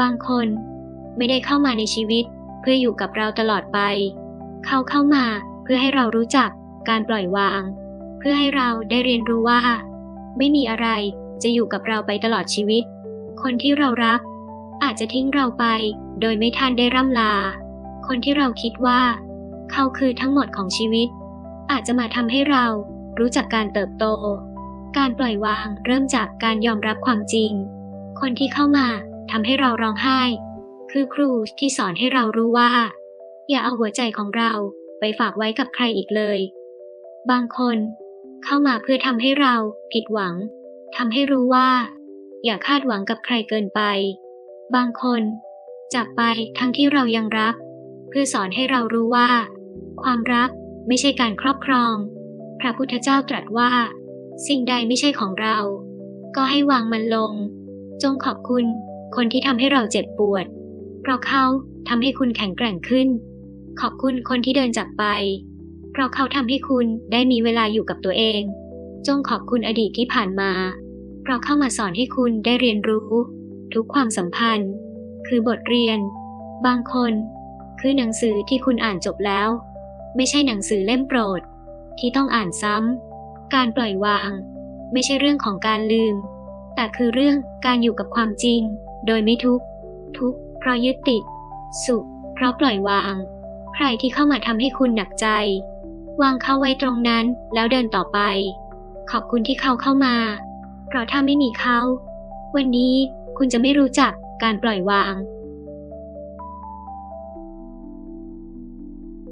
บางคนไม่ได้เข้ามาในชีวิต เพื่ออยู่กับเราตลอดไป เขาเข้ามาเพื่อให้เรารู้จักการปล่อยวาง เพื่อให้เราได้เรียนรู้ว่า ไม่มีอะไรจะอยู่กับเราไปตลอดชีวิต คนที่เรารัก อาจจะทิ้งเราไป โดยไม่ทันได้ร่ำลา คนที่เราคิดว่า เขาคือทั้งหมดของชีวิต อาจจะมาทำให้เรารู้จักการเติบโต การปล่อยวางเริ่มจากการยอมรับความจริง คนที่เข้ามา ทำให้เราร้องไห้ คือครูที่สอนให้เรารู้ว่า อย่าเอาหัวใจของเราไปฝากไว้กับใครอีกเลย บางคนเข้ามาเพื่อทำให้เราผิดหวังทำให้รู้ว่า อย่าคาดหวังกับใครเกินไป บางคนจากไปทั้งที่เรายังรัก เพื่อสอนให้เรารู้ว่า ความรักไม่ใช่การครอบครอง พระพุทธเจ้าตรัสว่า สิ่งใดไม่ใช่ของเรา ก็ให้วางมันลง จงขอบคุณ คนที่ทำให้เราเจ็บปวด เพราะเขาทำให้คุณแข็งแกร่งขึ้น ขอบคุณคนที่เดินจากไป เพราะเขาทำให้คุณได้มีเวลาอยู่กับตัวเอง จงขอบคุณอดีตที่ผ่านมา เพราะเข้ามาสอนให้คุณได้เรียนรู้ ทุกความสัมพันธ์ คือบทเรียน บางคน คือหนังสือที่คุณอ่านจบแล้ว ไม่ใช่หนังสือเล่มโปรด ที่ต้องอ่านซ้ำการปล่อยวาง ไม่ใช่เรื่องของการลืมแต่คือเรื่องการอยู่กับความจริง โดยไม่ทุกข์ ทุกข์เพราะยึดติด สุข เพราะปล่อยวาง ใครที่เข้ามาทำให้คุณหนักใจ วางเขาไว้ตรงนั้นแล้วเดินต่อไป ขอบคุณที่เขาเข้ามา เพราะถ้าไม่มีเขา วันนี้คุณจะไม่รู้จักการปล่อยวาง